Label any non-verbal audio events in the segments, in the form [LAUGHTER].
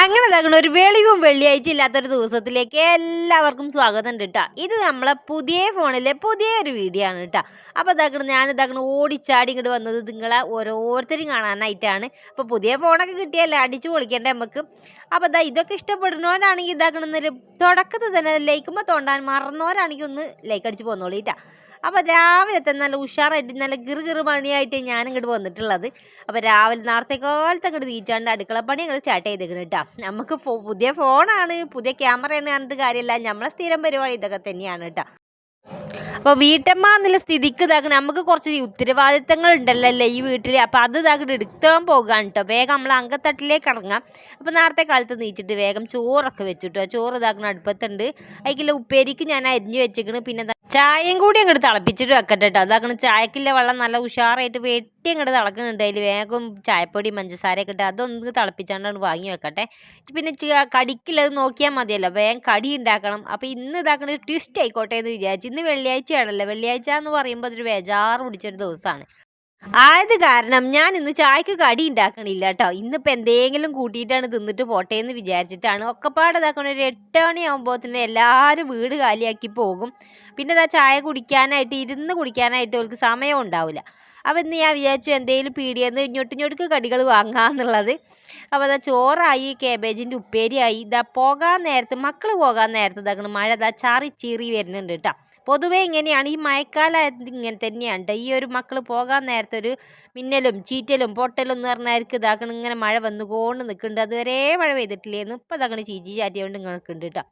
അങ്ങനെ ഒരു വെളിവും വെള്ളിയാഴ്ച ഇല്ലാത്തൊരു ദിവസത്തിലേക്ക് എല്ലാവർക്കും സ്വാഗതം ഉണ്ട് കേട്ടോ ഇത് നമ്മളെ പുതിയ ഫോണിലെ പുതിയ ഒരു വീഡിയോ ആണ് കേട്ടോ അപ്പോൾ ഇതാക്കണ ഞാൻ ഇതാക്കണ ഓടിച്ചാടി ഇങ്ങോട്ട് വന്നത് നിങ്ങളെ ഓരോരുത്തരും കാണാനായിട്ടാണ്. അപ്പോൾ പുതിയ ഫോണൊക്കെ കിട്ടിയല്ലേ അടിച്ച് പൊളിക്കേണ്ട നമുക്ക് അപ്പോൾ ദാ ഇതൊക്കെ ഇഷ്ടപ്പെടുന്നവരാണെങ്കിൽ ഇതാക്കണമെന്നൊരു തുടക്കത്തിൽ തന്നെ ലൈക്കുമ്പോൾ തോണ്ടാൻ മറന്നവരാണെങ്കിൽ ഒന്ന് ലൈക്ക് അടിച്ച് പോന്നോളിട്ടാ അപ്പോൾ രാവിലത്തെ നല്ല ഉഷാറായിട്ട് നല്ല ഗിറ് ഗിറ് പണിയായിട്ട് ഞാൻ ഇങ്ങോട്ട് വന്നിട്ടുള്ളത്. അപ്പോൾ രാവിലെ നേരത്തെ കാലത്ത് അങ്ങോട്ട് തീറ്റാണ്ട് അടുക്കള പണി ഞങ്ങൾ സ്റ്റാർട്ട് ചെയ്തേക്കണം കേട്ടോ നമുക്ക് പുതിയ ഫോണാണ് പുതിയ ക്യാമറയാണ് പറഞ്ഞിട്ട് കാര്യമില്ല നമ്മളെ സ്ഥിരം പരിപാടി ഇതൊക്കെ തന്നെയാണ് കേട്ടോ അപ്പോൾ വീട്ടമ്മ എന്നുള്ള സ്ഥിതിക്ക് ഇതാക്കണം. നമുക്ക് കുറച്ച് ഉത്തരവാദിത്തങ്ങൾ ഉണ്ടല്ലോ അല്ലേ ഈ വീട്ടിൽ അപ്പോൾ അത് ഇതാക്കിട്ട് എടുക്കാൻ പോകാൻ കേട്ടോ വേഗം നമ്മൾ അങ്കത്തട്ടിലേക്ക് ഇറങ്ങാം. അപ്പോൾ നേരത്തെ കാലത്ത് നീച്ചിട്ട് വേഗം ചോറൊക്കെ വെച്ചിട്ടോ. ചോറ് ഇതാക്കണം അടുപ്പത്തുണ്ട്. അതിക്കുള്ള ഉപ്പേരിക്ക് ഞാൻ അരിഞ്ഞ് വെച്ചേക്കണ്. പിന്നെ ചായയും കൂടി അങ്ങോട്ട് തിളപ്പിച്ചിട്ട് വെക്കട്ടെ കേട്ടോ അതാക്കണ ചായക്കില്ല വെള്ളം നല്ല ഉഷാറായിട്ട് വെട്ടി അങ്ങോട്ട് തിളക്കുന്നുണ്ട് അതിൽ വേഗം ചായപ്പൊടി പഞ്ചസാരയൊക്കെ ഇട്ട് അതൊന്ന് തിളപ്പിച്ചാണ്ടാണ് വാങ്ങി വെക്കട്ടെ. പിന്നെ കടിക്കില്ലത് നോക്കിയാൽ മതിയല്ലോ. വേഗം കടി ഉണ്ടാക്കണം അപ്പോൾ ഇന്ന് ഇതാക്കണ ട്വിസ്റ്റ് ആയിക്കോട്ടെ എന്ന് വിചാരിച്ചു ഇന്ന് വെള്ളിയാഴ്ചയാണല്ലോ. വെള്ളിയാഴ്ച എന്ന് പറയുമ്പോൾ അതൊരു ബേജാറ് പിടിച്ചൊരു ദിവസമാണ് ആയത് കാരണം ഞാൻ ഇന്ന് ചായക്ക് കടി ഉണ്ടാക്കണില്ല കേട്ടോ ഇന്നിപ്പോൾ എന്തെങ്കിലും കൂട്ടിയിട്ടാണ് തിന്നിട്ട് പോട്ടെ എന്ന് വിചാരിച്ചിട്ടാണ് ഒക്കെപ്പാടെ ഇതാക്കണ ഒരു എട്ട് തന്നെ എല്ലാവരും വീട് കാലിയാക്കി പോകും. പിന്നെ ഇതാ ചായ കുടിക്കാനായിട്ട് ഇരുന്ന് കുടിക്കാനായിട്ട് അവർക്ക് സമയം ഉണ്ടാവില്ല അപ്പോൾ ഇന്ന് ഞാൻ വിചാരിച്ചു എന്തെങ്കിലും പീടിയെന്ന് ഇങ്ങോട്ട് ഇങ്ങോട്ട് കടികൾ വാങ്ങാമെന്നുള്ളത് അപ്പോൾ അതാ ചോറായി കേബേജിന്റെ ഉപ്പേരിയായി. ഇതാ പോകാൻ നേരത്ത് മക്കൾ പോകാൻ നേരത്ത് ഇതാക്കണം മഴ ഇതാ ചാറി ചീറി വരുന്നുണ്ട് കേട്ടോ പൊതുവേ ഇങ്ങനെയാണ്. ഈ മഴക്കാലം ഇങ്ങനെ തന്നെയാണ്. ഈ ഒരു മക്കൾ പോകാൻ നേരത്തെ ഒരു മിന്നലും ചീറ്റലും പൊട്ടലും എന്ന് പറഞ്ഞാൽ ഇതാക്കണം ഇങ്ങനെ മഴ വന്നുകൊണ്ട് നിൽക്കുന്നുണ്ട് അതുവരെ മഴ പെയ്തിട്ടില്ലേന്ന് ഇപ്പം ഇതാക്കണം ചീച്ചി ചാറ്റിയോണ്ട് നിൽക്കുന്നുണ്ട് കേട്ടോ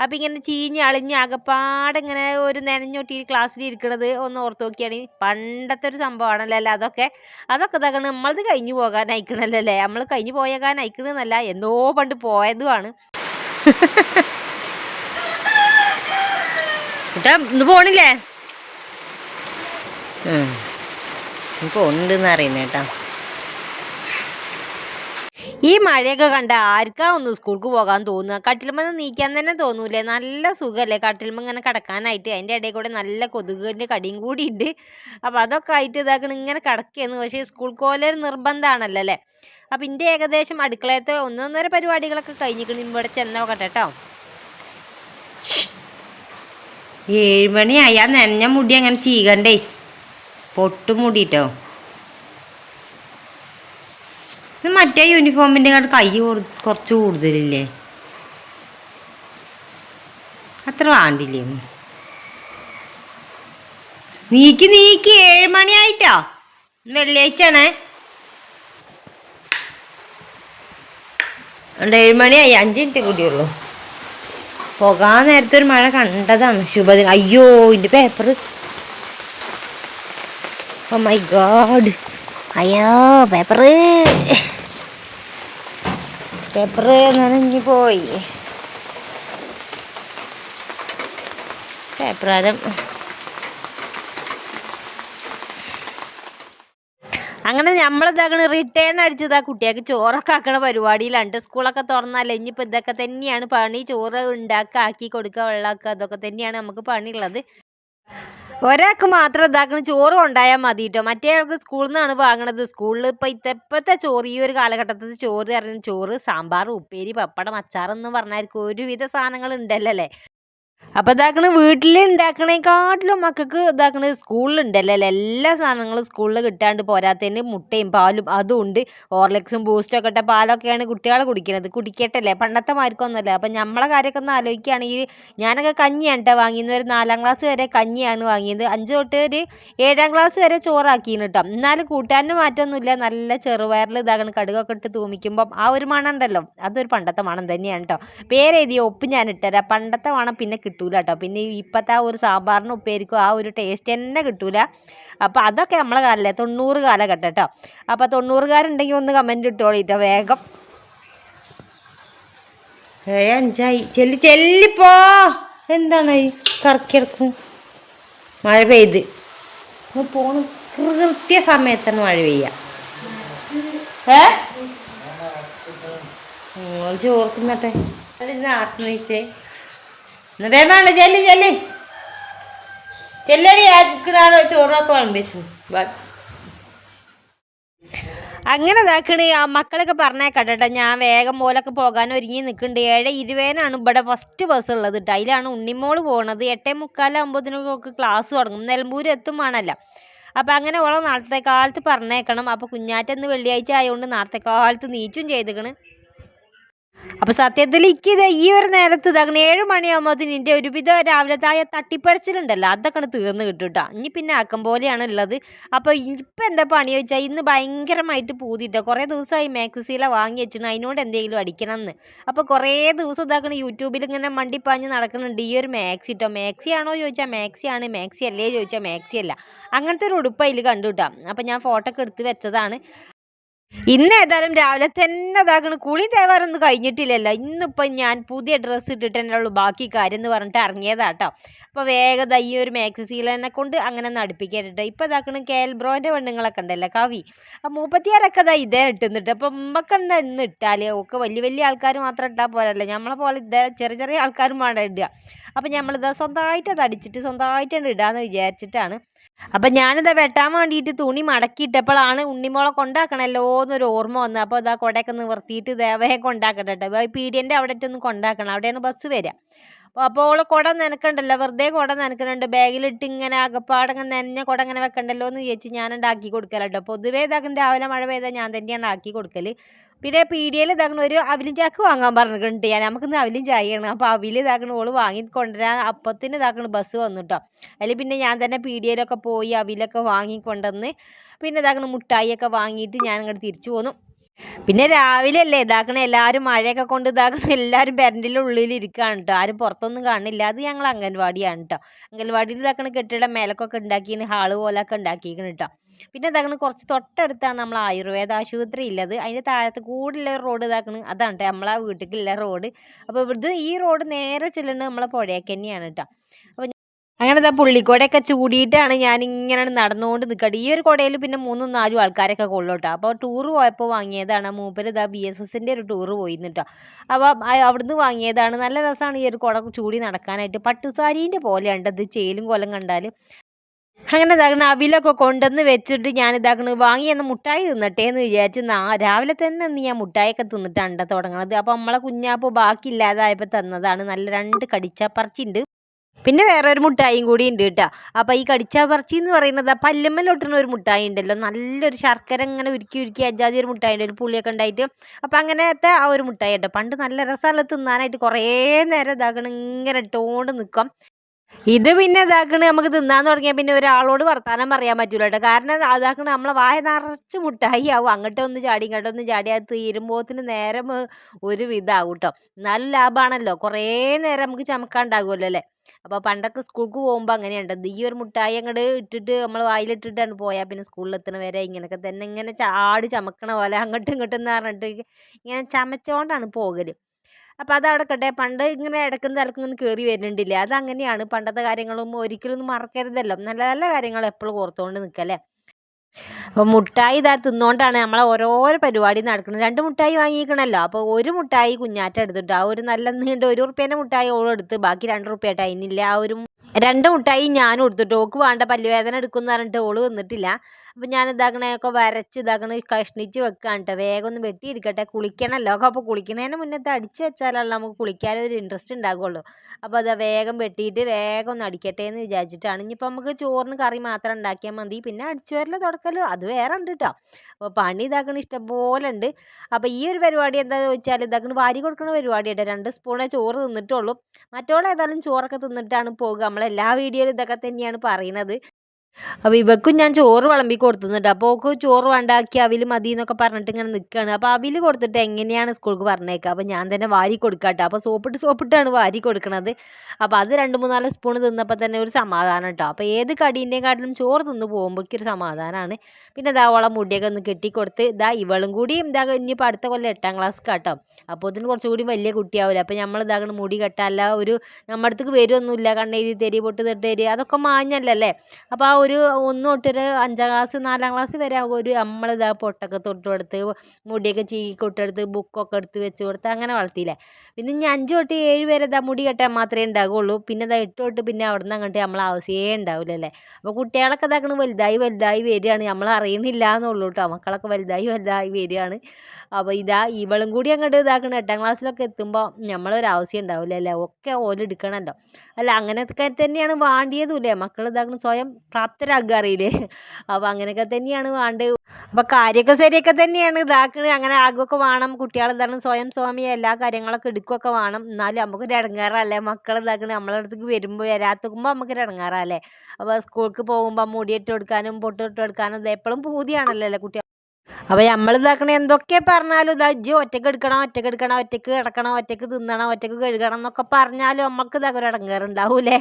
അപ്പം ഇങ്ങനെ ചീഞ്ഞ് അളിഞ്ഞ് ആകപ്പാടെ ഇങ്ങനെ ഒരു നനഞ്ഞൊട്ടി ക്ലാസ്സിൽ ഇരിക്കണത് ഒന്ന് ഓർത്ത് നോക്കിയാണെങ്കിൽ പണ്ടത്തെ ഒരു സംഭവമാണല്ലോ അല്ലേ അതൊക്കെ? അതൊക്കെ ഇതാക്കണം നമ്മളത് കഴിഞ്ഞു പോകാൻ അയക്കണല്ലോ അല്ലേ നമ്മൾ കഴിഞ്ഞു പോയേക്കാൻ അയക്കണമെന്നല്ല എന്നോ പണ്ട് പോയതുമാണ് [LAUGHS] കുട്ടാ ഇന്ന് പോണില്ലേ? പോണുണ്ടെന്ന് അറിയുന്നേ കേട്ടാ ഈ മഴയൊക്കെ കണ്ട ആർക്കാ ഒന്ന് സ്കൂൾക്ക് പോകാൻ തോന്നുക? കട്ടിലുമ്മ നീക്കാൻ തന്നെ തോന്നൂലേ? നല്ല സുഖമല്ലേ കട്ടിലുമ്പോൾ ഇങ്ങനെ കിടക്കാനായിട്ട് അതിന്റെ ഇടയിൽ കൂടെ നല്ല കൊതുകിന്റെ കടിയും കൂടി ഉണ്ട് അപ്പോൾ അതൊക്കെ ആയിട്ട് ഇതാക്കണം ഇങ്ങനെ കിടക്കുകയെന്ന് പക്ഷേ സ്കൂൾ പോലെ നിർബന്ധമാണല്ലോ അല്ലേ? അപ്പം എന്റെ ഏകദേശം അടുക്കളയത്തെ ഒന്നൊന്നര പരിപാടികളൊക്കെ കഴിഞ്ഞിരിക്കണം ഇവിടെ ചെന്നോക്കട്ടെ കേട്ടോ ഏഴുമണിയായി. ആ നനഞ്ഞ മുടി അങ്ങനെ ചീകണ്ടേ? പൊട്ടു മുടിട്ടോ. ഇത് മറ്റേ യൂണിഫോമിന്റെ കൈ കുറച്ച് കൂടുതലില്ലേ? അത്ര വേണ്ടില്ലേ നീക്കി നീക്കി ഏഴ് മണിയായിട്ടോ വെള്ളിയാഴ്ചയാണേ. ഏഴ് മണിയായി അഞ്ച് മിനിറ്റ് കൂടിയുള്ളൂ പോകാൻ നേരത്തെ ഒരു മഴ കണ്ടതാണ് ശുഭദിനം. അയ്യോ ഇതിന്റെ പേപ്പർ ഓ മൈ ഗോഡ് അയ്യോ പേപ്പർ പേപ്പർ നനഞ്ഞു പോയി. പേപ്പറാരം അങ്ങനെ നമ്മളിതാക്കണ റിട്ടേൺ അടിച്ചത് ആ കുട്ടികൾക്ക് ചോറൊക്കെ ആക്കണ പരിപാടിയിലാണ് സ്കൂളൊക്കെ തുറന്നാലേ ഇനിയിപ്പോൾ ഇതൊക്കെ തന്നെയാണ് പണി. ചോറ് ഉണ്ടാക്കുക ആക്കി കൊടുക്കുക വെള്ളമാക്കുക അതൊക്കെ തന്നെയാണ് നമുക്ക് പണിയുള്ളത്. ഒരാൾക്ക് മാത്രം ഇതാക്കണ. ചോറ് കൊണ്ടായാൽ മതി കേട്ടോ മറ്റേ ആൾക്ക് സ്കൂളിൽ നിന്നാണ് വാങ്ങണത് സ്കൂളിൽ ഇപ്പോൾ ഇത്തപ്പത്തെ ചോറ് ഈ ഒരു കാലഘട്ടത്തിൽ ചോറ് അറിഞ്ഞ ചോറ് സാമ്പാർ ഉപ്പേരി പപ്പടം അച്ചാർ എന്ന് പറഞ്ഞായിരിക്കും ഒരുവിധ സാധനങ്ങൾ ഉണ്ടല്ലോ അല്ലേ? അപ്പോൾ ഇതാക്കണ വീട്ടിൽ ഉണ്ടാക്കണേക്കാട്ടിലും മക്കൾക്ക് ഇതാക്കണ സ്കൂളിലുണ്ടല്ലോ. എല്ലാ സാധനങ്ങളും സ്കൂളിൽ കിട്ടാണ്ട് പോരാത്തതിന് മുട്ടയും പാലും അതും ഉണ്ട്. ഓർലെക്സും ബൂസ്റ്റും ഒക്കെ ഇട്ട പാലൊക്കെയാണ് കുട്ടികൾ കുടിക്കുന്നത് കുടിക്കട്ടല്ലേ? പണ്ടത്തെ മാർക്കൊന്നുമല്ല അപ്പം നമ്മളെ കാര്യമൊക്കെ ഒന്ന് ആലോചിക്കുകയാണെങ്കിൽ ഞാനൊക്കെ കഞ്ഞിയാണ് കേട്ടോ വാങ്ങിയത് ഒരു നാലാം ക്ലാസ് വരെ കഞ്ഞിയാണ് വാങ്ങിയത്. അഞ്ച് തൊട്ട് ഒരു ഏഴാം ക്ലാസ് വരെ ചോറാക്കിയിരുന്നു കേട്ടോ എന്നാലും കൂട്ടാനും മാറ്റമൊന്നുമില്ല. നല്ല ചെറുപയറിൽ ഇതാകണം കടുകൊക്കെ ഇട്ട് തൂമിക്കുമ്പം ആ ഒരു മണം ഉണ്ടല്ലോ അതൊരു പണ്ടത്തെ മണം തന്നെയാണ് കേട്ടോ പേരെഴുതിയ ഒപ്പ് ഞാൻ ഇട്ടുതരാം പണ്ടത്തെ മണം പിന്നെ കിട്ടൂല കേട്ടോ പിന്നെ ഇപ്പോഴത്തെ ആ ഒരു സാമ്പാറിനും ഉപ്പേരിക്കും ആ ഒരു ടേസ്റ്റ് തന്നെ കിട്ടൂല. അപ്പോൾ അതൊക്കെ നമ്മളെ കാലല്ലേ തൊണ്ണൂറ് കാലഘട്ടം കേട്ടോ അപ്പോൾ തൊണ്ണൂറുകാരുണ്ടെങ്കിൽ ഒന്ന് കമന്റ് ഇട്ടോളിട്ടോ വേഗം. ഏഴ് അഞ്ചായി. ചെല്ലി ചെല്ലിപ്പോ. എന്താണ് കറക്കിറക്കും മഴ പെയ്ത്. പോണ്. കൃത്യ സമയത്താണ് മഴ പെയ്യുക ഏ? ചോർക്കുന്നട്ടെ അത് എന്നാ വേണ്ട ചെല്ല് ചെല്ല്. ചെല്ലടി ചോറൊക്കെ വിളമ്പിച്ചു. അങ്ങനെ ഇതാക്കണ് ആ മക്കളൊക്കെ പറഞ്ഞേക്കട്ടെ ട്ടോ. ഞാൻ വേഗം പോലൊക്കെ പോകാൻ ഒരുങ്ങി നിൽക്കുന്നുണ്ട് ഏഴ് ഇരുപതിനാണ് ഇവിടെ ഫസ്റ്റ് ബസ് ഉള്ളത് കേട്ടോ അതിലാണ് ഉണ്ണിമോൾ പോണത്. എട്ടേ മുക്കാലാകുമ്പോഴത്തേനൊക്കെ ക്ലാസ് തുടങ്ങും. നിലമ്പൂർ എത്തും വേണമല്ല അപ്പം അങ്ങനെ ഓളെ നാളത്തെ കാലത്ത് പറഞ്ഞേക്കണം. അപ്പോൾ കുഞ്ഞാറ്റന്ന് വെള്ളിയാഴ്ച ആയതുകൊണ്ട് നാളത്തെ കാലത്ത് നീച്ചും ചെയ്തിക്കണ്. അപ്പോൾ സത്യത്തിൽ എനിക്ക് ഇത് ഈ ഒരു നേരത്ത് ഇതാകണം ഏഴ് മണിയാകുമ്പോഴത്തേന് എന്റെ ഒരുവിധം രാവിലത്തായ തട്ടിപ്പറിച്ചിലുണ്ടല്ലോ. അതൊക്കെ തീർന്ന് കേട്ടോ ഇനി പിന്നെ ആക്കം പോലെയാണ് ഉള്ളത് അപ്പോൾ ഇപ്പം എന്താ പണി വെച്ചാൽ ഇന്ന് ഭയങ്കരമായിട്ട് പൂതിട്ടോ. കുറേ ദിവസമായി മാക്സിസീല വാങ്ങി വെച്ചിട്ട് അതിനോട് എന്തെങ്കിലും അടിക്കണം എന്ന് അപ്പോൾ കുറേ ദിവസം ഇതാക്കണം യൂട്യൂബിൽ ഇങ്ങനെ മണ്ടിപ്പാഞ്ഞ് നടക്കുന്നുണ്ട് ഈ ഒരു മാക്സി കേട്ടോ മാക്സി ആണോ ചോദിച്ചാൽ മാക്സി ആണ്. മാക്സി അല്ലേ ചോദിച്ചാൽ മാക്സി അല്ല. അങ്ങനത്തെ ഒരു ഉടുപ്പ് അതിൽ കണ്ടു കേട്ടോ അപ്പോൾ ഞാൻ ഫോട്ടോ ഒക്കെ എടുത്ത് വെച്ചതാണ്. ഇന്ന് ഏതായാലും രാവിലെ തന്നെ ഇതാക്കണ കുളി തേവാറൊന്നും കഴിഞ്ഞിട്ടില്ലല്ലോ. ഇന്നിപ്പം ഞാൻ പുതിയ ഡ്രസ്സ് ഇട്ടിട്ട് തന്നെ ഉള്ളൂ. ബാക്കി കാര്യം എന്ന് പറഞ്ഞിട്ട് ഇറങ്ങിയതാട്ടോ അപ്പോൾ വേഗത ഈ ഒരു സീലനെ കൊണ്ട് അങ്ങനെ ഒന്ന് അടുപ്പിക്കാനിട്ട് കെ എൽ കേൽബ്രോന്റെ പെണ്ണുങ്ങളൊക്കെ ഉണ്ടല്ലോ കവി. ആ മൂപ്പത്തിയാരൊക്കെ ഇതാ ഇതേ ഇട്ടുന്നിട്ട് അപ്പം ഉമ്മക്ക് എന്താ ഇന്ന് ഇട്ടാൽ ഒക്കെ വലിയ വലിയ ആൾക്കാർ മാത്രം ഇട്ടാൽ പോലല്ലേ നമ്മളെ പോലെ ഇതേ ചെറിയ ചെറിയ ആൾക്കാരും വേണ്ട ഇടുക. അപ്പം നമ്മളിതാ സ്വന്തമായിട്ട് അത് അടിച്ചിട്ട് സ്വന്തമായിട്ട് ഇടാമെന്ന് വിചാരിച്ചിട്ടാണ് അപ്പം ഞാനിതാ വെട്ടാൻ വേണ്ടിയിട്ട് തുണി മടക്കിയിട്ടപ്പോഴാണ് ഉണ്ണിമോളെ കൊണ്ടാക്കണല്ലോ എന്നൊരു ഓർമ്മ വന്നത് അപ്പോൾ ഇതാ കൊടയൊക്കെ നിവർത്തിയിട്ട് ദേവയെ കൊണ്ടാക്കട്ടെ കേട്ടോ പീഡിയന്റെ അവിടെ ഒന്ന് കൊണ്ടാക്കണം. അവിടെയാണ് ബസ് വരിക അപ്പോൾ ഓൾ കുട നനക്കണ്ടല്ലോ. വെറുതെ കുട നനക്കണുണ്ട്. ബാഗിലിട്ട് ഇങ്ങനെ അകപ്പാടങ്ങ് നനഞ്ഞ കുട ഇങ്ങനെ വെക്കണ്ടല്ലോ എന്ന് വിചാരിച്ച് ഞാൻ ഉണ്ടാക്കി കൊടുക്കലട്ടോ പൊതുവേ ഇതാക്കും രാവിലെ മഴ പെയ്താൽ ഞാൻ തന്നെയാണ് ആക്കി കൊടുക്കൽ പിന്നെ പീടിയയിൽ ഇതാക്കണ ഒരു അവിലും ചാക്ക് വാങ്ങാൻ പറഞ്ഞിട്ടുണ്ട്. ഞാൻ നമുക്കിന്ന് അവിലും ചായയാണ്. അപ്പോൾ അവിൽ ഇതാക്കണ ഓൾ വാങ്ങി കൊണ്ടുവരാൻ അപ്പത്തിന് ഇതാക്കണ ബസ് വന്നു കേട്ടോ അതിൽ പിന്നെ ഞാൻ തന്നെ പീടിയയിലൊക്കെ പോയി അവിലൊക്കെ വാങ്ങിക്കൊണ്ടുവന്ന് പിന്നെ ഇതാക്കണ മുട്ടായിയൊക്കെ വാങ്ങിയിട്ട് ഞാൻ അങ്ങോട്ട് തിരിച്ചു പോന്നു. പിന്നെ രാവിലെ അല്ലേ ഇതാക്കണ എല്ലാവരും മഴയൊക്കെ കൊണ്ട് ഇതാക്കണ എല്ലാവരും പെരന്റെ ഉള്ളിൽ ഇരിക്കുകയാണ് കേട്ടോ ആരും പുറത്തൊന്നും കാണില്ല. അത് ഞങ്ങൾ അംഗൻവാടിയാണ് കേട്ടോ അംഗൻവാടിയിൽ ഇതാക്കണ കെട്ടിടം മേലക്കൊക്കെ ഉണ്ടാക്കിയാണ് ഹാൾ പോലൊക്കെ ഉണ്ടാക്കിയിരിക്കണം കേട്ടോ പിന്നെ ഇതാക്കണ കുറച്ച് തൊട്ടടുത്താണ് നമ്മൾ ആയുർവേദ ആശുപത്രി ഉള്ളത് അതിന്റെ താഴത്ത് കൂടുതലുള്ള റോഡ് ഇതാക്കണ. അതാണ് കേട്ടോ നമ്മളെ വീട്ടിലേക്കുള്ള റോഡ്. അപ്പോൾ ഇവിടുന്ന് ഈ റോഡ് നേരെ ചെല്ലുന്നത് നമ്മളെ പുഴയൊക്കെ തന്നെയാണ് കേട്ടോ അപ്പോൾ അങ്ങനെ ഇതാ പുള്ളിക്കോടയൊക്കെ ചൂടിയിട്ടാണ് ഞാൻ ഇങ്ങനെ നടന്നുകൊണ്ട് നിൽക്കട്ടെ ഈ ഒരു കുടയിൽ പിന്നെ മൂന്നും നാലും ആൾക്കാരൊക്കെ കൊള്ളോട്ടോ അപ്പോൾ ടൂർ പോയപ്പോൾ വാങ്ങിയതാണ്. മൂപ്പര് ഇതാ ബി എസ് എസിന്റെ ഒരു ടൂർ പോയിന്നിട്ടോ അപ്പോൾ അവിടുന്ന് വാങ്ങിയതാണ്. നല്ല രസമാണ് ഈ ഒരു കുട ചൂടി നടക്കാനായിട്ട്. പട്ടുസാരീന്റെ പോലെയുണ്ട് ഇത് ചേലും കൊലം കണ്ടാൽ അങ്ങനെ ഇതാക്കണ അവിലൊക്കെ കൊണ്ടുവന്ന് വെച്ചിട്ട് ഞാൻ ഇതാക്കണ വാങ്ങി എന്ന് മുട്ടായി തിന്നട്ടെ എന്ന് വിചാരിച്ച് നാ രാവിലെ തന്നെ ഇന്ന് ഞാൻ മുട്ടായൊക്കെ തിന്നിട്ടാണ് തുടങ്ങണത്. അപ്പോൾ നമ്മളെ കുഞ്ഞാപ്പോൾ ബാക്കി ഇല്ലാതായപ്പോൾ തന്നതാണ്. നല്ല രണ്ട് കടിച്ചപ്പറച്ചിണ്ട് പിന്നെ വേറെ ഒരു മുട്ടായിയും കൂടി ഉണ്ട് കേട്ടോ അപ്പോൾ ഈ കടിച്ചാപ്പറച്ചി എന്ന് പറയുന്നത് ആ പല്ലുമ്മലൊട്ടുന്ന ഒരു മുട്ടായി ഉണ്ടല്ലോ നല്ലൊരു ശർക്കര ഇങ്ങനെ ഉരുക്കി ഉരുക്കി അജാതി ഒരു മുട്ടായി ഉണ്ട് ഒരു പുളിയൊക്കെ ഉണ്ടായിട്ട് അപ്പോൾ അങ്ങനത്തെ ആ ഒരു മുട്ടായി കേട്ടോ പണ്ട് നല്ല രസമല്ല തിന്നാനായിട്ട്. കുറേ നേരം ഇതാക്കണം ഇങ്ങനെ ടോണ്ട് നിൽക്കാം ഇത് പിന്നെ ഇതാക്കണ് നമുക്ക് തിന്നാൻ തുടങ്ങിയാൽ പിന്നെ ഒരാളോട് വർത്താനം പറയാൻ പറ്റൂല കാരണം അതാക്കണ നമ്മളെ വായ നിറച്ച് മുട്ടായി ആവും. അങ്ങോട്ട് ഒന്ന് ചാടി ഇങ്ങോട്ട് ഒന്ന് ചാടി അത് തീരുമ്പോത്തിന് നേരം ഒരു വിധാവും കേട്ടോ എന്നാലും ലാഭമാണല്ലോ കുറേ നേരം നമുക്ക് ചമക്കാണ്ടാകുമല്ലോ അല്ലേ? അപ്പോൾ പണ്ടൊക്കെ സ്കൂൾക്ക് പോകുമ്പോൾ അങ്ങനെയുണ്ട്. ഈ ഒരു മുട്ടായി അങ്ങോട്ട് ഇട്ടിട്ട് നമ്മൾ വായിലിട്ടിട്ടാണ് പോയാൽ പിന്നെ സ്കൂളിൽ എത്തണ വരെ ഇങ്ങനെയൊക്കെ തന്നെ ഇങ്ങനെ ചാടി ചമക്കണ പോലെ അങ്ങോട്ടും ഇങ്ങോട്ടും എന്ന് പറഞ്ഞിട്ട് ഇങ്ങനെ ചമച്ചോണ്ടാണ് പോകൽ. അപ്പോൾ അത് അവിടെ കട്ടെ പണ്ട് ഇങ്ങനെ ഇടയ്ക്കുന്ന തലക്കും ഇങ്ങനെ കയറി വരുന്നുണ്ടില്ലേ അത് അങ്ങനെയാണ്. പണ്ടത്തെ കാര്യങ്ങളും ഒരിക്കലും മറക്കരുതല്ലോ. നല്ല നല്ല കാര്യങ്ങൾ എപ്പോഴും ഓർത്തുകൊണ്ട് നിൽക്കല്ലേ അപ്പോൾ മുട്ടായി ഇതാ തിന്നുകൊണ്ടാണ് നമ്മളെ ഓരോരോ പരിപാടി നടക്കുന്നത് രണ്ട് മുട്ടായി വാങ്ങിക്കണല്ലോ. അപ്പോൾ ഒരു മുട്ടായി കുഞ്ഞാറ്റ എടുത്തിട്ട് ആ ഒരു നല്ല നീണ്ട ഒരു റുപ്യേന്റെ മുട്ടായി ഓളും എടുത്ത് ബാക്കി രണ്ട് റുപ്യായിട്ട് അതിനില്ല ആ ഒരു രണ്ട് മുട്ടായി ഞാനും എടുത്തിട്ട് ഓക്ക് വേണ്ട പല്ലുവേദന എടുക്കുമെന്ന് പറഞ്ഞിട്ട് ഓൾ തിന്നിട്ടില്ല. അപ്പം ഞാൻ ഇതാക്കണയൊക്കെ വരച്ച് ഇതാക്കണ കഷ്ണിച്ച് വെക്കാൻ കേട്ടോ വേഗം ഒന്ന് വെട്ടിയിരിക്കട്ടെ. കുളിക്കണമല്ലോ അപ്പോൾ കുളിക്കണതിന് മുന്നത്തെ അടിച്ച് വെച്ചാലല്ല നമുക്ക് കുളിക്കാനും ഒരു ഇൻട്രസ്റ്റ് ഉണ്ടാകുള്ളൂ അപ്പോൾ അത് വേഗം വെട്ടിയിട്ട് വേഗം ഒന്ന് അടിക്കട്ടെ എന്ന് വിചാരിച്ചിട്ടാണ്. ഇനിയിപ്പോൾ നമുക്ക് ചോറിന് കറി മാത്രം ഉണ്ടാക്കിയാൽ മതി. പിന്നെ അടിച്ചു വരൽ തുടക്കലോ അത് വേറെ ഉണ്ട് കേട്ടോ അപ്പോൾ പണി ഇതാക്കണ ഇഷ്ടംപോലെ ഉണ്ട് അപ്പോൾ ഈ ഒരു പരിപാടി എന്താണെന്ന് വെച്ചാൽ ഇതാക്കണ വാരി കൊടുക്കുന്ന പരിപാടിയായിട്ട് രണ്ട് സ്പൂണേ ചോറ് തിന്നിട്ടുള്ളൂ. മറ്റോളേതായാലും ചോറൊക്കെ തിന്നിട്ടാണ് പോകുക നമ്മളെല്ലാ വീഡിയോയിലും ഇതൊക്കെ തന്നെയാണ് പറയുന്നത് അപ്പോൾ ഇവക്കും ഞാൻ ചോറ് വിളമ്പി കൊടുത്തുന്നുണ്ട് അപ്പോൾ ഓക്ക് ചോറ് വേണ്ടാക്കി അവിൽ മതി എന്നൊക്കെ പറഞ്ഞിട്ട് ഇങ്ങനെ നിൽക്കുകയാണ് അപ്പോൾ അവിൽ കൊടുത്തിട്ട് എങ്ങനെയാണ് സ്കൂൾക്ക് പറഞ്ഞേക്കുക അപ്പോൾ ഞാൻ തന്നെ വാരി കൊടുക്കാട്ടോ. അപ്പോൾ സോപ്പിട്ട് സോപ്പിട്ടാണ് വാരി കൊടുക്കുന്നത് അപ്പോൾ അത് രണ്ട് മൂന്നാൽ സ്പൂൺ തിന്നപ്പോൾ തന്നെ ഒരു സമാധാനം കേട്ടോ അപ്പോൾ ഏത് കടീന്റെയും കാട്ടിലും ചോറ് തിന്ന് പോകുമ്പോഴേക്കും ഒരു സമാധാനമാണ് പിന്നെ ഇതാ ഓളെ മുടിയൊക്കെ ഒന്ന് കെട്ടിക്കൊടുത്ത് ഇതാ ഇവളും കൂടി ഇതാ ഇനിയിപ്പോൾ അടുത്ത കൊല്ലം എട്ടാം ക്ലാസ് കേട്ടോ അപ്പോൾ ഇതിന് കുറച്ചുകൂടി വലിയ കുട്ടിയാവില്ല അപ്പോൾ നമ്മൾ ഇതാകണം മുടി കെട്ടാല്ല ഒരു നമ്മുടെ അടുത്തേക്ക് വരുമൊന്നുമില്ല കണ്ണെഴുതി തരി പൊട്ട് തെട്ടേരി തരി അതൊക്കെ മാഞ്ഞല്ലേ അപ്പോൾ ആ ഒരു ഒന്ന് തൊട്ടൊരു അഞ്ചാം ക്ലാസ് നാലാം ക്ലാസ് വരെ ഒരു നമ്മളിതാ പൊട്ടൊക്കെ തൊട്ട് കൊടുത്ത് മുടിയൊക്കെ ചീകി കൊട്ടെടുത്ത് ബുക്കൊക്കെ എടുത്ത് വെച്ച് കൊടുത്ത് അങ്ങനെ വളർത്തിയില്ലേ? പിന്നെ ഇനി അഞ്ച് തൊട്ട് ഏഴ് വരെ ഇതാ മുടി കെട്ടാൻ മാത്രമേ ഉണ്ടാകുള്ളൂ പിന്നെ ഇതാ എട്ട് തൊട്ട് പിന്നെ അവിടെ നിന്ന് അങ്ങോട്ട് നമ്മൾ ആവശ്യമേ ഉണ്ടാവില്ലല്ലേ അപ്പോൾ കുട്ടികളൊക്കെ ഇതാക്കണ വലുതായി വലുതായി വരികയാണ്. നമ്മൾ അറിയുന്നില്ല എന്നുള്ളൂ കേട്ടോ മക്കളൊക്കെ വലുതായി വലുതായി വരികയാണ്. അപ്പോൾ ഇതാ ഇവളും കൂടി അങ്ങോട്ട് ഇതാക്കണം. എട്ടാം ക്ലാസ്സിലൊക്കെ എത്തുമ്പോൾ നമ്മളൊരു ആവശ്യം ഉണ്ടാവില്ലല്ലേ ഒക്കെ ഓലെടുക്കണമല്ലോ അല്ല അങ്ങനെയൊക്കെ തന്നെയാണ് വാണ്ടിയതുമില്ലേ മക്കൾ ഇതാക്കണം സ്വയം പ്രാപ്തരാകുക അറിയില്ലേ അപ്പോൾ അങ്ങനെയൊക്കെ തന്നെയാണ് വേണ്ടത്. അപ്പോൾ കാര്യമൊക്കെ ശരിയൊക്കെ തന്നെയാണ്. ഇതാക്കുന്നത് അങ്ങനെ ആകുമൊക്കെ വേണം. കുട്ടികൾ എന്താണ് സ്വയം സ്വാമി എല്ലാ കാര്യങ്ങളൊക്കെ എടുക്കുകയൊക്കെ വേണം. എന്നാലും നമുക്കൊരു ഇടങ്ങാറല്ലേ? മക്കൾ ഇതാക്കണത് നമ്മളെ അടുത്തേക്ക് വരുമ്പോൾ വരാത്തുമ്പോൾ നമുക്കൊരു ഇടങ്ങാറല്ലേ? അപ്പോൾ സ്കൂൾക്ക് പോകുമ്പോൾ മുടിയിട്ട് കൊടുക്കാനും പൊട്ടിട്ട് കൊടുക്കാനും എപ്പോഴും പൂതിയാണല്ലോ അല്ലേ കുട്ടികൾ അപ്പോൾ നമ്മൾ ഇതാക്കണ എന്തൊക്കെ പറഞ്ഞാലും ഇതാ ഇജ്ജ് ഒറ്റയ്ക്ക് എടുക്കണം ഒറ്റയ്ക്ക് എടുക്കണം ഒറ്റയ്ക്ക് കിടക്കണം ഒറ്റയ്ക്ക് തിന്നണം ഒറ്റയ്ക്ക് കഴുകണം എന്നൊക്കെ പറഞ്ഞാലും നമുക്ക് ഇതൊക്കെ ഒരു ഇടങ്ങേറുണ്ടാവൂലേ?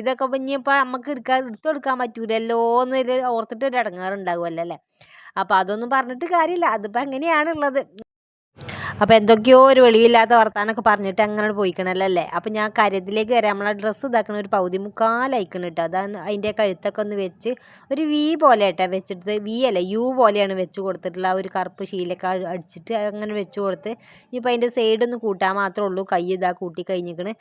ഇതൊക്കെ ഇപ്പം നമുക്ക് എടുക്കാൻ എടുത്തു കൊടുക്കാൻ പറ്റൂലല്ലോ എന്നൊരു ഓർത്തിട്ട് ഒരു ഇടങ്ങേറുണ്ടാവുമല്ലോ അല്ലേ? അപ്പോൾ അതൊന്നും പറഞ്ഞിട്ട് കാര്യമില്ല. അതിപ്പോൾ എങ്ങനെയാണുള്ളത് അപ്പോൾ എന്തൊക്കെയോ ഒരു വെളിയില്ലാത്ത വർത്താനൊക്കെ പറഞ്ഞിട്ട് അങ്ങനെ പോയിക്കണല്ലേ അപ്പോൾ ഞാൻ കാര്യത്തിലേക്ക് വരാം. നമ്മളെ ഡ്രസ്സ് ഇതാക്കണ ഒരു പകുതി മുക്കാലയക്കണം കേട്ടോ അതാണ് അതിന്റെ കഴുത്തൊക്കെ ഒന്ന് വെച്ച് ഒരു വി പോലെ കേട്ടോ വെച്ചിട്ട് വി അല്ല യു പോലെയാണ് വെച്ച് കൊടുത്തിട്ടുള്ള ആ ഒരു കറുപ്പ് ശീലൊക്കെ അടിച്ചിട്ട് അങ്ങനെ വെച്ച് കൊടുത്ത് ഇനിയിപ്പോൾ അതിന്റെ ഒന്ന് കൂട്ടാൻ മാത്രമേ ഉള്ളൂ. കൈ ഇതാ കൂട്ടി കഴിഞ്ഞിക്കണ്.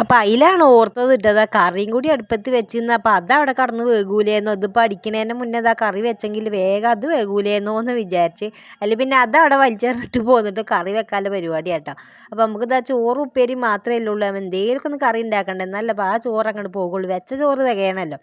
അപ്പം അതിലാണ് ഓർത്തത് ഇട്ടത് കറിയും കൂടി അടുപ്പത്ത് വെച്ചിരുന്നു. അപ്പം അതവിടെ കടന്ന് വേകൂലേന്നു? ഇതിപ്പോൾ അടിക്കണേന്റെ മുന്നേ ആ കറി വെച്ചെങ്കിൽ വേഗം അത് വേകൂലേന്നോ എന്ന് വിചാരിച്ച്. അല്ലെങ്കിൽ പിന്നെ അതവിടെ വലിച്ചെറിഞ്ഞിട്ട് പോന്നിട്ട് കറി വെക്കാനുള്ള പരിപാടി കേട്ടോ അപ്പോൾ നമുക്ക് ഇതാ ചോറ് ഉപ്പേരി മാത്രമേ ഉള്ളൂ എന്തെങ്കിലും ഒന്ന് കറി ഉണ്ടാക്കണ്ടേ? എന്നല്ല ആ ചോറ് അങ്ങോട്ട് പോകുള്ളൂ വെച്ച ചോറ് തികയണമല്ലോ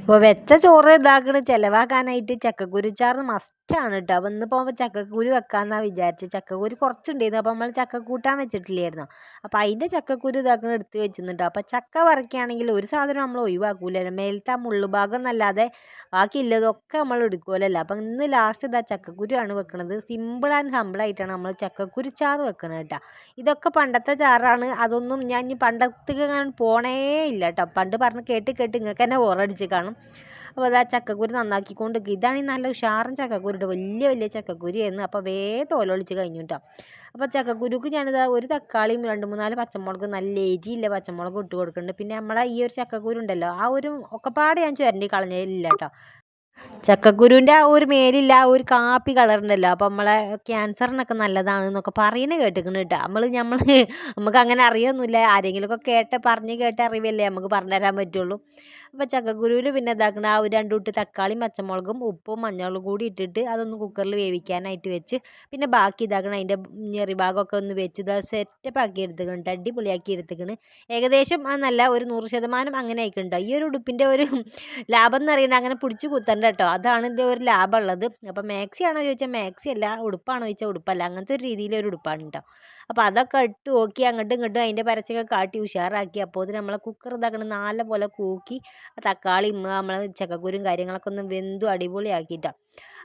അപ്പോൾ വെച്ച ചോറ് ഇതാക്കണ ചിലവാക്കാനായിട്ട് ചക്കക്കുരുച്ചാറ് മസ്റ്റാണ് കേട്ടോ അപ്പോൾ ഇന്ന് പോകുമ്പോൾ ചക്കക്കുരു വെക്കാമെന്നാണ് വിചാരിച്ചത് ചക്കക്കുരു കുറച്ചുണ്ടായിരുന്നു. അപ്പോൾ നമ്മൾ ചക്ക കൂട്ടാൻ വെച്ചിട്ടില്ലായിരുന്നു. അപ്പോൾ അതിന്റെ ചക്കക്കുരു ഇതാക്കുന്ന എടുത്ത് വെച്ചിട്ടുണ്ട് അപ്പോൾ ചക്ക വറക്കുകയാണെങ്കിൽ ഒരു സാധനം നമ്മൾ ഒഴിവാക്കൂലല്ലോ. മേലത്തെ ആ മുള്ളുഭാഗം എന്നല്ലാതെ ബാക്കിയുള്ളതൊക്കെ നമ്മൾ എടുക്കുമല്ലോ അപ്പം ഇന്ന് ലാസ്റ്റ് ഇതാ ചക്കക്കുരു വെക്കുന്നത് സിമ്പിൾ ആൻഡ് സിമ്പിളായിട്ടാണ് നമ്മൾ ചക്കക്കുരു ചാറ് വെക്കുന്നത് കേട്ടോ ഇതൊക്കെ പണ്ടത്തെ ചാറാണ്. അതൊന്നും ഞാൻ ഇനി പണ്ടത്തേക്ക് അങ്ങനെ പോണേ ഇല്ല കേട്ടോ പണ്ട് പറഞ്ഞ് കേട്ട് കേട്ട് ഇങ്ങനെ തന്നെ ബോറടിച്ച് കാണും. അപ്പോൾ അത് ആ ചക്കക്കുരു നന്നാക്കിക്കൊണ്ട് ഇതാണ് നല്ല ഉഷാറും ചക്കക്കുരു വലിയ വലിയ ചക്കക്കുരിയായിരുന്നു. അപ്പോൾ വേ തോലൊളിച്ച് കഴിഞ്ഞു കേട്ടോ അപ്പോൾ ചക്കക്കുരുക്ക് ഞാനിത് ഒരു തക്കാളിയും രണ്ട് മൂന്നാൽ പച്ചമുളക് നല്ല എരിയില്ല പച്ചമുളക് ഇട്ട് കൊടുക്കുന്നുണ്ട്. പിന്നെ നമ്മളെ ഈ ഒരു ചക്കക്കുരു ഉണ്ടല്ലോ ആ ഒരു ഒക്കെപ്പാട് ഞാൻ ചുരണ്ടി കളഞ്ഞില്ല കേട്ടോ ചക്കക്കുരുവിന്റെ ആ ഒരു മേലില്ല ആ ഒരു കാപ്പി കളറുണ്ടല്ലോ. അപ്പോൾ നമ്മളെ ക്യാൻസറിനൊക്കെ നല്ലതാണ് എന്നൊക്കെ പറയുന്നത് കേട്ടിരിക്കുന്നു കേട്ടോ. നമ്മൾ നമ്മൾ നമുക്ക് അങ്ങനെ അറിയൊന്നുമില്ല. ആരെങ്കിലുമൊക്കെ കേട്ട് പറഞ്ഞ് കേട്ട് അറിവല്ലേ നമുക്ക് പറഞ്ഞു തരാൻ പറ്റുള്ളൂ. അപ്പോൾ ചക്കക്കുരുവിൽ പിന്നെ ഇതാക്കണ ആ ഒരു രണ്ട് കുട്ടി തക്കാളിയും പച്ചമുളകും ഉപ്പും മഞ്ഞളും കൂടി ഇട്ടിട്ട് അതൊന്ന് കുക്കറിൽ വേവിക്കാനായിട്ട് വെച്ച് പിന്നെ ബാക്കി ഇതാക്കണം അതിന്റെ ഞെറി ഭാഗമൊക്കെ ഒന്ന് വെച്ച് ഇത് സെറ്റപ്പ് ആക്കി എടുത്തുകൊണ്ട് അടിപൊളിയാക്കി എടുത്തുക്കണ്. ഏകദേശം ആ നല്ല ഒരു നൂറ് ശതമാനം അങ്ങനെ ആയിക്കുണ്ടോ ഈ ഒരു ഉടുപ്പിന്റെ ഒരു ലാഭം എന്ന് പറയുന്നത് അങ്ങനെ പിടിച്ച് കുത്തണ്ട കേട്ടോ അതാണ് ഇതിന്റെ ഒരു ലാഭം ഉള്ളത്. അപ്പം മാക്സി ആണോ ചോദിച്ചാൽ മാക്സി അല്ല ഉടുപ്പാണോ ചോദിച്ചാൽ ഉടുപ്പല്ല. അങ്ങനത്തെ ഒരു രീതിയിലൊരു ഉടുപ്പാണ് കേട്ടോ അപ്പോൾ അതൊക്കെ ഇട്ട് നോക്കി അങ്ങോട്ടും ഇങ്ങോട്ടും അതിന്റെ പരസ്യമൊക്കെ കാട്ടി ഉഷാറാക്കി. അപ്പോൾ ഇത് നമ്മളെ കുക്കർ ഇതാക്കണം നല്ല പോലെ കൂക്കി തക്കാളിയും നമ്മളെ ചക്കക്കുരും കാര്യങ്ങളൊക്കെ ഒന്ന് വെന്തു അടിപൊളിയാക്കിയിട്ടാണ്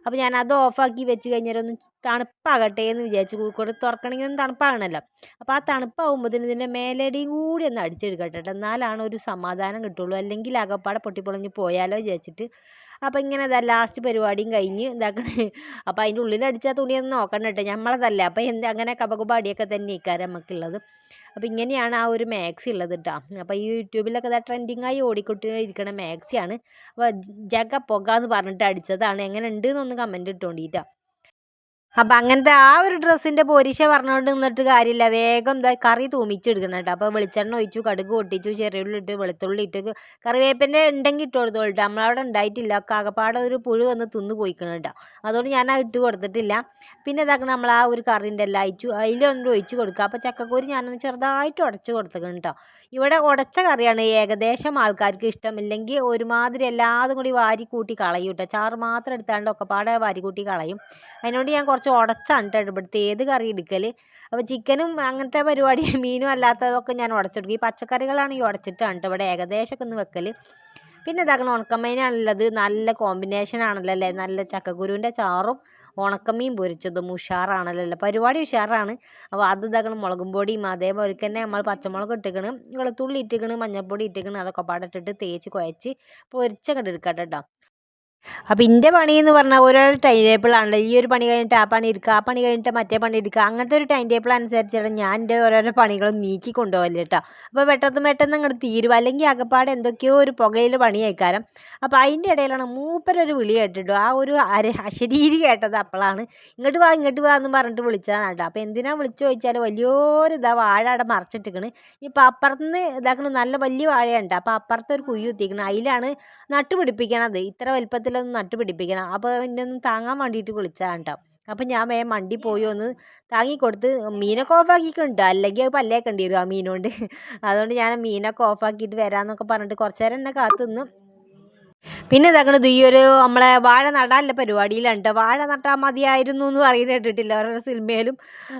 അപ്പോൾ ഞാൻ അത് ഓഫാക്കി വെച്ച് കഴിഞ്ഞാൽ ഒന്ന് തണുപ്പാകട്ടെ എന്ന് വിചാരിച്ചു. കൂക്കോട് തുറക്കണമെങ്കിൽ ഒന്ന് തണുപ്പാകണമല്ലോ. അപ്പോൾ ആ തണുപ്പാകുമ്പോഴത്തേന് ഇതിന്റെ മേലടിയും കൂടി ഒന്ന് അടിച്ചെടുക്കട്ടെ എന്നാലാണ് ഒരു സമാധാനം കിട്ടുള്ളൂ. അല്ലെങ്കിൽ അകപ്പാടെ പൊട്ടിപ്പൊളഞ്ഞ് പോയാലോ വിചാരിച്ചിട്ട്. അപ്പോൾ ഇങ്ങനെ ഇതാ ലാസ്റ്റ് പരിപാടിയും കഴിഞ്ഞ് ഇതാക്കണേ. അപ്പോൾ അതിന്റെ ഉള്ളിൽ തുണിയൊന്നും നോക്കണ്ട കേട്ടോ. നമ്മളതല്ല അപ്പോൾ എന്ത് അങ്ങനെ കപകുപാടിയൊക്കെ തന്നെ ഇക്കാരം നമുക്കുള്ളത് അപ്പോൾ ഇങ്ങനെയാണ് ആ ഒരു മാക്സി ഉള്ളത് കേട്ടോ അപ്പോൾ ഈ യൂട്യൂബിലൊക്കെ ഇതാ ട്രെൻഡിങ്ങായി ഓടിക്കൊട്ടി ഇരിക്കണ മാക്സിയാണ് അപ്പോൾ ജഗ പുക എന്ന് പറഞ്ഞിട്ട് അടിച്ചതാണ്. എങ്ങനെ ഉണ്ട് എന്നൊന്ന് കമന്റ് ഇട്ടുകൊണ്ടിട്ടാ അപ്പം അങ്ങനത്തെ ആ ഒരു ഡ്രസ്സിന്റെ പൊരിശ പറഞ്ഞുകൊണ്ട് നിന്നിട്ട് കാര്യമില്ല. വേഗം കറി തൂമിച്ചെടുക്കണം കേട്ടോ. അപ്പോൾ വെളിച്ചെണ്ണ ഒഴിച്ചു കടുക് പൊട്ടിച്ചു ചെറിയുള്ളി ഇട്ട് വെളുത്തുള്ളി ഇട്ട് കറിവേപ്പിന്റെ ഉണ്ടെങ്കിൽ ഇട്ട് കൊടുത്തു നമ്മളവിടെ ഉണ്ടായിട്ടില്ല കാകപ്പാടെ ഒരു പുഴു വന്ന് തിന്ന് പോയിക്കണം കേട്ടോ. അതുകൊണ്ട് ഞാൻ ആ ഇട്ട് കൊടുത്തിട്ടില്ല. പിന്നെ ഇതാക്കണം നമ്മൾ ആ ഒരു കറിന്റെ എല്ലാം അയച്ചു. അതിലൊന്നും ഒഴിച്ച് കൊടുക്കുക. അപ്പോൾ ചക്കക്കൂരി ഞാനൊന്ന് ചെറുതായിട്ട് ഉടച്ച് കൊടുത്തേക്കണം കേട്ടോ. ഇവിടെ ഉടച്ച കറിയാണ് ഏകദേശം ആൾക്കാർക്ക് ഇഷ്ടമില്ലെങ്കിൽ ഒരുമാതിരി എല്ലാതും കൂടി വാരി കൂട്ടി കളയും കേട്ടോ. ചാറ് മാത്രം എടുത്താണ്ട് ഒക്കെപ്പാടെ പാടെ വാരി കൂട്ടി കളയും. അതിനോട് ഞാൻ കുറച്ച് ഉടച്ചാണ് കേട്ടോ ഇവിടുത്തെ ഏത് കറി എടുക്കൽ അപ്പോൾ ചിക്കനും അങ്ങനത്തെ പരിപാടി [LAUGHS] മീനും അല്ലാത്തതൊക്കെ ഞാൻ ഉടച്ചെടുക്കും. ഈ പച്ചക്കറികളാണ് ഈ ഉടച്ചിട്ടാണ് കേട്ടോ ഇവിടെ ഏകദേശമൊക്കെ ഒന്ന് വെക്കൽ പിന്നെ ഇതാക്കണം ഉണക്കമീനാണുള്ളത്. നല്ല കോമ്പിനേഷൻ ആണല്ലോ അല്ലേ? നല്ല ചക്കക്കുരുവിന്റെ ചാറും ഉണക്കമീൻ പൊരിച്ചതും ഉഷാറാണല്ലോ. അല്ലേ പരിപാടി ഉഷാറാണ്. അപ്പോൾ അത് ഇതാക്കണം മുളകും പൊടിയും അതേപോലെ തന്നെ നമ്മൾ പച്ചമുളക് ഇട്ടിക്കണ് വെളുത്തുള്ളി ഇട്ടിക്കണ് മഞ്ഞൾപ്പൊടി ഇട്ടിക്കണ് അതൊക്കെ പാടിട്ടിട്ട് തേച്ച് കുഴച്ച് പൊരിച്ചങ്ങോട്ട് എടുക്കട്ടെ കേട്ടോ അപ്പോൾ എന്റെ പണി എന്ന് പറഞ്ഞാൽ ഓരോ ടൈം ടേബിൾ ടേബിളാണല്ലോ ഈ ഒരു പണി കഴിഞ്ഞിട്ട് ആ പണി എടുക്കുക ആ പണി കഴിഞ്ഞിട്ട് മറ്റേ പണി എടുക്കുക അങ്ങനത്തെ ഒരു ടൈം ടേബിൾ അനുസരിച്ചാണ് ഞാൻ എന്റെ ഓരോരോ പണികളും നീക്കി കൊണ്ടുപോകൽ കേട്ടോ അപ്പോൾ പെട്ടെന്ന് പെട്ടെന്ന് അങ്ങോട്ട് തീരുവ അല്ലെങ്കിൽ അകപ്പാട് എന്തൊക്കെയോ ഒരു പുകയിൽ പണി കഴിക്കാരം അപ്പോൾ അതിന്റെ ഇടയിലാണ് മൂപ്പരൊരു വിളി കേട്ടിട്ടു ആ ഒരു അര അശരീരി കേട്ടത് അപ്പോഴാണ് ഇങ്ങോട്ട് വാ ഇങ്ങോട്ട് വാ എന്ന് പറഞ്ഞിട്ട് വിളിച്ചതാണ് കേട്ടോ അപ്പോൾ എന്തിനാണ് വിളിച്ചു ചോദിച്ചാൽ വലിയൊരു ഇതാ വാഴ അവിടെ മറച്ചിട്ടിക്കണ്. ഇപ്പോൾ അപ്പുറത്തുനിന്ന് ഇതാക്കണ നല്ല വലിയ വാഴയുണ്ട്. അപ്പോൾ അപ്പുറത്തെ ഒരു കുയ്യ് അതിലാണ് നട്ടുപിടിപ്പിക്കണത്. ഇത്ര ഇത്ര വലുപ്പത്തിലൊന്ന് നട്ട് പിടിപ്പിക്കണം അപ്പോൾ എന്നെ ഒന്ന് താങ്ങാൻ വേണ്ടിയിട്ട് വിളിച്ചതാണ് കേട്ടോ അപ്പം ഞാൻ വേഗം മണ്ടി പോയി ഒന്ന് താങ്ങിക്കൊടുത്ത് മീനൊക്കെ ഓഫാക്കിയിട്ടുണ്ട്. അല്ലെങ്കിൽ അത് പല്ലേക്കേണ്ടി വരും ആ മീനുകൊണ്ട് അതുകൊണ്ട് ഞാൻ മീനൊക്കെ ഓഫാക്കിയിട്ട് വരാമെന്നൊക്കെ പറഞ്ഞിട്ട് കുറച്ച് നേരം എന്നെ കാത്തു നിന്ന് പിന്നെ ഇതാക്കണത് ഈ ഒരു നമ്മളെ വാഴ നടാനുള്ള പരിപാടിയിലുണ്ട് വാഴ നട്ടാൽ മതിയായിരുന്നു എന്ന് പറയുന്നത് കേട്ടിട്ടില്ല? ഓരോ സിനിമയിലും.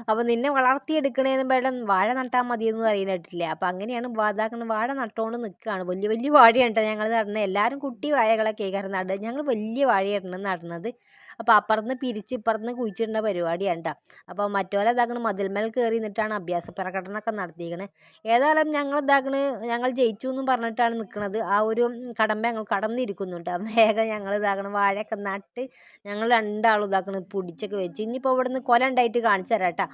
അപ്പോൾ നിന്നെ വളർത്തിയെടുക്കണേന്ന് വേണം വാഴ നട്ടാൽ മതി എന്ന് പറയുന്നത് കേട്ടിട്ടില്ല? അപ്പോൾ അങ്ങനെയാണ് ഇതാക്കുന്നത് വാഴ നട്ടുകൊണ്ട് നിൽക്കുകയാണ് വലിയ വലിയ വാഴയുണ്ട് ഞങ്ങൾ നടണത് എല്ലാവരും കുട്ടി വാഴകളൊക്കെ കയറി നടുക. ഞങ്ങൾ വലിയ വാഴയാണ് നടണത് അപ്പോൾ അപ്പുറത്ത് പിരിച്ച് ഇപ്പുറത്ത് കുഴിച്ചിടുന്ന പരിപാടിയാണ് കേട്ടോ അപ്പോൾ മറ്റോലെ ഇതാക്കണ മതിൽമേൽ കയറി നിന്നിട്ടാണ് അഭ്യാസ പ്രകടനമൊക്കെ നടത്തിയിരിക്കണത് ഏതായാലും ഞങ്ങൾ ഇതാക്കണ് ഞങ്ങൾ ജയിച്ചു എന്നും പറഞ്ഞിട്ടാണ് നിൽക്കുന്നത് ആ ഒരു കടമ്പ ഞങ്ങൾ കടന്നിരിക്കുന്നുണ്ട് വേഗം ഞങ്ങൾ ഇതാക്കണം വാഴയൊക്കെ നട്ട് ഞങ്ങൾ രണ്ടാളും ഇതാക്കണം പൊടിച്ചൊക്കെ വെച്ച്. ഇനിയിപ്പോൾ ഇവിടുന്ന് കൊല ഉണ്ടായിട്ട് കാണിച്ചു തരാം കേട്ടോ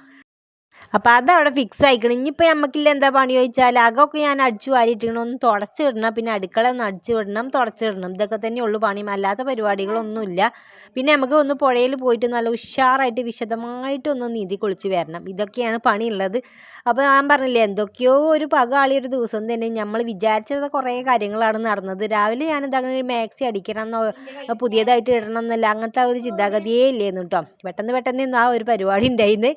അപ്പോൾ അതവിടെ ഫിക്സ് ആയിക്കണം. ഇനിയിപ്പോൾ നമുക്കില്ല എന്താ പണി ചോദിച്ചാൽ അകമൊക്കെ ഞാൻ അടിച്ചു വാരിയിട്ടിക്കണം ഒന്ന് തുടച്ച് വിടണം. പിന്നെ അടുക്കള ഒന്ന് അടിച്ചു വിടണം. തുടച്ച് വിടണം. ഇതൊക്കെ തന്നെ ഉള്ളു പണി. അല്ലാത്ത പരിപാടികളൊന്നുമില്ല. പിന്നെ നമുക്ക് ഒന്ന് പുഴയിൽ പോയിട്ട് നല്ല ഉഷാറായിട്ട് വിശദമായിട്ടൊന്ന് നീതി കുളിച്ച് വരണം. ഇതൊക്കെയാണ് പണിയുള്ളത്. അപ്പോൾ ഞാൻ പറഞ്ഞില്ലേ എന്തൊക്കെയോ ഒരു പകാളിയൊരു ദിവസം തന്നെ നമ്മൾ വിചാരിച്ചത് കുറേ കാര്യങ്ങളാണ് നടന്നത്. രാവിലെ ഞാൻ ഇതങ്ങനെ മാക്സി അടിക്കണം എന്നോ പുതിയതായിട്ട് ഇടണം എന്നല്ല അങ്ങനത്തെ ഒരു ചിന്താഗതിയേ ഇല്ലേന്നു കേട്ടോ പെട്ടെന്ന് പെട്ടെന്ന് ആ ഒരു പരിപാടി ഉണ്ടായിരുന്നു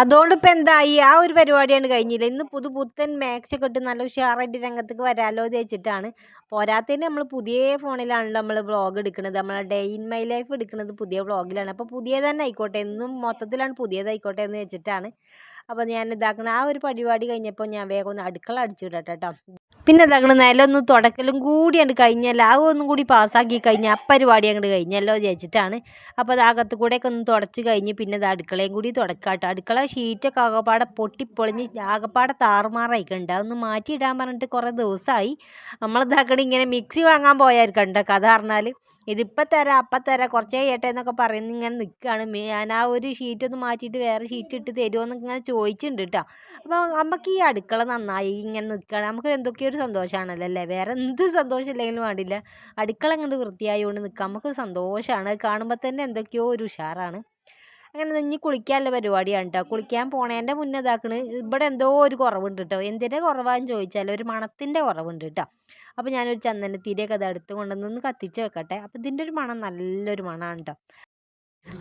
അതുകൊണ്ട് ഇപ്പം എന്തായി? ആ ഒരു പരിപാടിയാണ് കഴിഞ്ഞില്ല? ഇന്ന് പുതു പുത്തൻ മാക്സൊക്കെ ഇട്ട് നല്ല ഉഷാറായിട്ട് രംഗത്തേക്ക് വരാമല്ലോ എന്ന് വെച്ചിട്ടാണ് പോരാത്തതിന് നമ്മൾ പുതിയ ഫോണിലാണല്ലോ നമ്മൾ വ്ളോഗ് എടുക്കുന്നത് നമ്മളെ ഡേ ഇൻ മൈ ലൈഫ് എടുക്കുന്നത് പുതിയ വ്ളോഗിലാണ്. അപ്പോൾ പുതിയ തന്നെ ആയിക്കോട്ടെ. എന്നും മൊത്തത്തിലാണ് പുതിയതായിക്കോട്ടെ എന്ന് വെച്ചിട്ടാണ് അപ്പോൾ ഞാൻ ഇതാക്കണം ആ ഒരു പരിപാടി കഴിഞ്ഞപ്പോൾ ഞാൻ വേഗം ഒന്ന് അടുക്കള അടിച്ചിടട്ടെ കേട്ടോ പിന്നെ ഇതാക്കണം നിലമൊന്ന് തുടക്കലും കൂടി അങ്ങോട്ട് കഴിഞ്ഞല്ലോ? ആ ഒന്നും കൂടി പാസ്സാക്കി കഴിഞ്ഞാൽ ആ പരിപാടി അങ്ങോട്ട് കഴിഞ്ഞല്ലോ വിചാരിച്ചിട്ടാണ്. അപ്പോൾ അത് അകത്ത് കൂടെയൊക്കെ ഒന്ന് തുടച്ച് കഴിഞ്ഞ് പിന്നെ അത് അടുക്കളയും കൂടി തുടക്കാട്ടോ അടുക്കള ഷീറ്റൊക്കെ ആകപ്പാടെ പൊട്ടിപ്പൊളിഞ്ഞ് ആകപ്പാടെ താറുമാറായിക്കണ്ട അതൊന്ന് മാറ്റിയിടാൻ പറഞ്ഞിട്ട് കുറേ ദിവസമായി നമ്മളിതാക്കണ ഇങ്ങനെ മിക്സി വാങ്ങാൻ പോയായിരിക്കണ്ട കഥ പറഞ്ഞാൽ ഇതിപ്പോൾ തരാം അപ്പം തരാം കുറച്ചേ ഏട്ടെ എന്നൊക്കെ പറയുന്ന. ഇങ്ങനെ നിൽക്കുകയാണ് ഞാൻ ആ ഒരു ഷീറ്റ് ഒന്ന് മാറ്റിയിട്ട് വേറെ ഷീറ്റ് ഇട്ട് തരുമോ എന്നൊക്കെ ഇങ്ങനെ ചോദിച്ചിട്ടുണ്ട് കേട്ടോ അപ്പോൾ നമുക്ക് ഈ അടുക്കള നന്നായി ഇങ്ങനെ നിൽക്കുകയാണ് നമുക്ക് എന്തൊക്കെയോ ഒരു സന്തോഷമാണല്ലോ അല്ലേ? വേറെ എന്ത് സന്തോഷം ഇല്ലെങ്കിലും വേണ്ടില്ല. അടുക്കള അങ്ങോട്ട് വൃത്തിയായതുകൊണ്ട് നിൽക്കാം നമുക്ക് സന്തോഷമാണ് കാണുമ്പോൾ തന്നെ എന്തൊക്കെയോ ഒരു ഉഷാറാണ്. അങ്ങനെ നിഞ്ഞി കുളിക്കാനുള്ള പരിപാടിയാണ് കേട്ടോ കുളിക്കാൻ പോണേന്റെ മുന്നേ ഇതാക്കണ് ഇവിടെ എന്തോ ഒരു കുറവുണ്ട് കേട്ടോ എന്തിന്റെ കുറവാന്ന് ചോദിച്ചാൽ ഒരു മണത്തിന്റെ കുറവുണ്ട് കേട്ടോ അപ്പോൾ ഞാനൊരു ചന്ദനത്തിരിയൊക്കെ അത് എടുത്ത് കൊണ്ടുവന്ന് കത്തിച്ച് വെക്കട്ടെ. അപ്പോൾ ഇതിന്റെ ഒരു മണം നല്ലൊരു മണമാണ് കേട്ടോ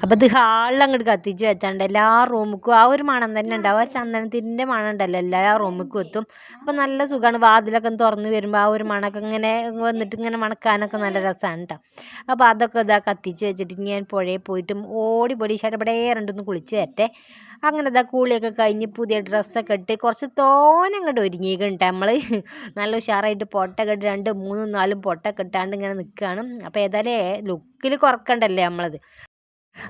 അപ്പോൾ ഇത് ഹാളിൽ അങ്ങോട്ട് കത്തിച്ച് വെച്ചാണ്ട് എല്ലാ റൂമിക്കും ആ ഒരു മണം തന്നെ ഉണ്ടാവും ആ ചന്ദനത്തിന്റെ മണം ഉണ്ടല്ലോ. എല്ലാ റൂമിക്കും എത്തും. അപ്പോൾ നല്ല സുഖമാണ് വാതിലൊക്കെ തുറന്ന് വരുമ്പോൾ ആ ഒരു മണമൊക്കെ ഇങ്ങനെ വന്നിട്ട് ഇങ്ങനെ മണക്കാനൊക്കെ നല്ല രസമാണ് കേട്ടോ അപ്പോൾ അതൊക്കെ ഇതാ കത്തിച്ച് വെച്ചിട്ട് ഞാൻ പുഴയിൽ പോയിട്ടും ഓടി പൊടി ഷടപടേ രണ്ടൊന്ന് കുളിച്ച് വരട്ടെ. അങ്ങനെ ഇതാ കൂളിയൊക്കെ കഴിഞ്ഞ് പുതിയ ഡ്രസ്സൊക്കെ ഇട്ട് കുറച്ച് തോനെ അങ്ങോട്ട് ഒരുങ്ങിയിട്ടുണ്ട് നമ്മൾ നല്ല ഉഷാറായിട്ട് പൊട്ടൊക്കെ ഇട്ട് രണ്ട് മൂന്നും നാലും പൊട്ടൊക്കെ ഇട്ടാണ്ട് ഇങ്ങനെ നിൽക്കുകയാണ് അപ്പോൾ ഏതായാലും ലുക്കിൽ കുറക്കണ്ടല്ലേ നമ്മളത്.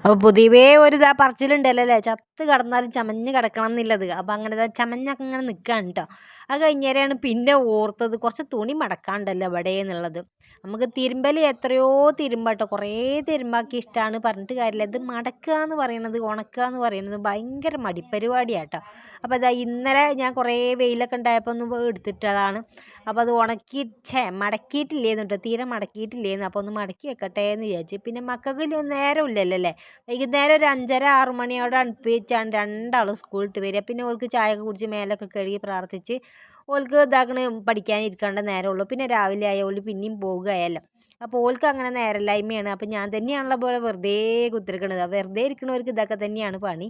അപ്പോൾ പൊതുവേ ഒരു ഇതാ പറച്ചിലുണ്ടല്ലോ അല്ലേ ചത്ത് കടന്നാലും ചമഞ്ഞ് കിടക്കണം എന്നുള്ളത്. അപ്പോൾ അങ്ങനെ ഇതാ ചമഞ്ഞൊക്കെ ഇങ്ങനെ നിൽക്കുകയാണ് കേട്ടോ അത് കഴിഞ്ഞേരെയാണ് പിന്നെ ഓർത്തത് കുറച്ച് തുണി മടക്കാണ്ടല്ലോ ഇവിടെ എന്നുള്ളത്. നമുക്ക് തിരുമ്പൽ എത്രയോ തിരുമ്പാട്ടോ കുറേ തിരുമ്പാക്കി ഇഷ്ടമാണ് പറഞ്ഞിട്ട് കാര്യമില്ല ഇത് മടക്കുക എന്ന് പറയുന്നത് ഉണക്കുക എന്ന് പറയുന്നത് ഭയങ്കര മടിപ്പരിപാടിയാട്ടോ അപ്പോൾ ഇതാ ഇന്നലെ ഞാൻ കുറേ വെയിലൊക്കെ ഉണ്ടായപ്പോൾ ഒന്ന് എടുത്തിട്ടതാണ്. അപ്പോൾ അത് ഉണക്കി ഛേ മടക്കിയിട്ടില്ലേന്ന് കേട്ടോ തീരെ മടക്കിയിട്ടില്ലേന്ന്. അപ്പോൾ ഒന്ന് മടക്കി വെക്കട്ടെ എന്ന് വിചാരിച്ചു. പിന്നെ മക്കൾക്ക് നേരമില്ലല്ലോ അല്ലേ വൈകുന്നേരം ഒരു അഞ്ചര ആറ് മണിയോടെ അടുപ്പിച്ചാണ് രണ്ടാളും സ്കൂളിട്ട് വരിക. പിന്നെ ഓൾക്ക് ചായ ഒക്കെ കുടിച്ച് മേലൊക്കെ കഴുകി പ്രാർത്ഥിച്ച് ഓൾക്ക് ഇതാക്കണ പഠിക്കാനിരിക്കേണ്ട നേരമുള്ളൂ. പിന്നെ രാവിലെ ആയ ഓൾ പിന്നെയും പോകുകയല്ലോ. അപ്പോൾ ഓൾക്ക് അങ്ങനെ നേരമില്ലായ്മയാണ്. അപ്പോൾ ഞാൻ തന്നെയാണല്ലോ പോലെ വെറുതെ കുത്തിരിക്കണത്. വെറുതെ ഇരിക്കണവർക്ക് ഇതൊക്കെ തന്നെയാണ് പണി.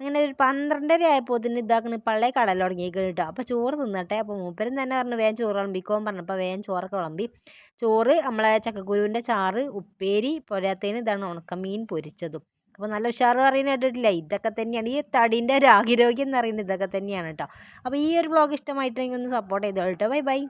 അങ്ങനെ ഒരു പന്ത്രണ്ടര ആയപ്പോൾ തന്നെ ഇതാക്കണ പള്ളേ കടൽ തുടങ്ങിയേക്കണം കേട്ടോ അപ്പോൾ ചോറ് തിന്നട്ടെ. അപ്പോൾ മൂപ്പരും തന്നെ പറഞ്ഞു വേഗം ചോറ് വിളമ്പിക്കോൻ പറഞ്ഞപ്പോൾ വേഗം ചോറൊക്കെ വിളമ്പി. ചോറ് നമ്മളെ ചക്കക്കുരുവിന്റെ ചാറ് ഉപ്പേരി പോരാത്തതിന് ഇതാണ് ഉണക്കമീൻ പൊരിച്ചതും. അപ്പോൾ നല്ല ഉഷാറ് പറയുന്നത് കേട്ടിട്ടില്ല? ഇതൊക്കെ തന്നെയാണ്. ഈ തടീന്റെ രാഗിരോഗ്യം എന്ന് പറയുന്നത് ഇതൊക്കെ തന്നെയാണ് കേട്ടോ അപ്പോൾ ഈ ഒരു ബ്ലോഗ് ഇഷ്ടമായിട്ടുണ്ടെങ്കിൽ ഒന്ന് സപ്പോർട്ട് ചെയ്തോളൂ കേട്ടോ ബൈ ബൈ.